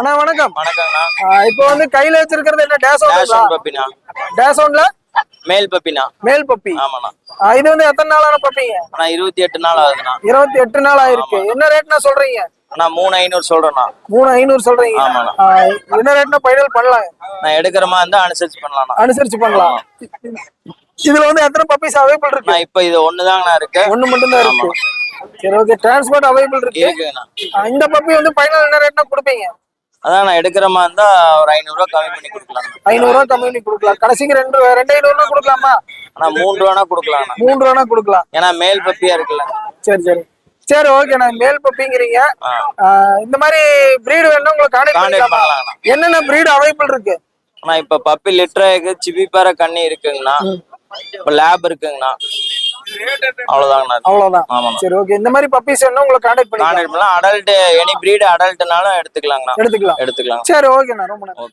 அண்ணா வணக்கம். வணக்கங்கண்ணா. ஆ, இப்போ வந்து கையில வச்சிருக்கிறது என்ன டேஷன் பப்பினா டேசோன்ல மேல் பப்பினா மேல் பப்பி. ஆமாண்ணா. இது வந்து எத்தனை நாளான பப்பிங்க? அண்ணா இருபத்தி எட்டு நாள் ஆகுதுண்ணா. இருபத்தி எட்டு நாள் ஆயிருக்கு. என்ன ரேட்னா சொல்றீங்க? அண்ணா மூணு ஐநூறு சொல்றேண்ணா. மூணு ஐநூறு சொல்றீங்க. ஆமாண்ணா. என்ன ரேட்னா ஃபைனல் பண்ணலாம்? நான் எடுக்கிற மாதிரி இருந்தா அனுசரிச்சு பண்ணலாம்ண்ணா அனுசரிச்சு பண்ணலாம். இதுல வந்து எத்தனை பப்பீஸ் அவைபிள் இருக்கு? நான் இப்ப இது ஒண்ணுதாங்கண்ணா இருக்கு. ஒண்ணு மட்டும் தான் இருக்கு சரி ஓகே டிரான்ஸ்போர்ட் அவைபிள் இருக்கு. இந்த பப்பி வந்து ஃபைனல் என்ன ரேட்னா கொடுப்பீங்க? அதான் நான் எடுக்கிற மாதிரி இருந்தா ஒரு ஐநூறு ரூபா கம்மி பண்ணி கொடுக்கலாம். ஐநூறு ரூபா கம்மி பண்ணி கொடுக்கலாம். கடைசிக்கு ரெண்டு ரெண்டு ஐநூறுனா கொடுக்கலாமா? ஆனா மூணு ரூபானா கொடுக்கலாம்ண்ணா மூன்று ரூபா கொடுக்கலாம். ஏன்னா மேல் பப்பியா இருக்குல்ல. சரி சரி. சரி ஓகே நான் மேல் பப்பிங்கிறீங்க. இந்த மாதிரி பிரீடு வேணும்னா உங்களுக்கு கான்டாக்ட் என்னென்ன பிரீடு அவைபிள் இருக்கு? ஆனா இப்ப பப்பி லிட்டராக்கு சிபிப்பார கண்ணி இருக்குங்கண்ணா. இப்ப லேப் இருக்குங்கண்ணா. அவ்வளவுதான். ஆமாண்ணா. சரி ஓகே இந்த மாதிரி பப்பீஸ் உங்களுக்கு கான்டாக்ட் பண்ணிக்கலாம். கான்டாக்ட் பண்ணலாம். அடல்ட் எனி பிரீடு அடல்ட்னாலும் எடுத்துக்கலாங்கண்ணா. எடுத்துக்கலாம். எடுத்துக்கலாம். சரி ஓகேண்ணா ரொம்ப நன்றி.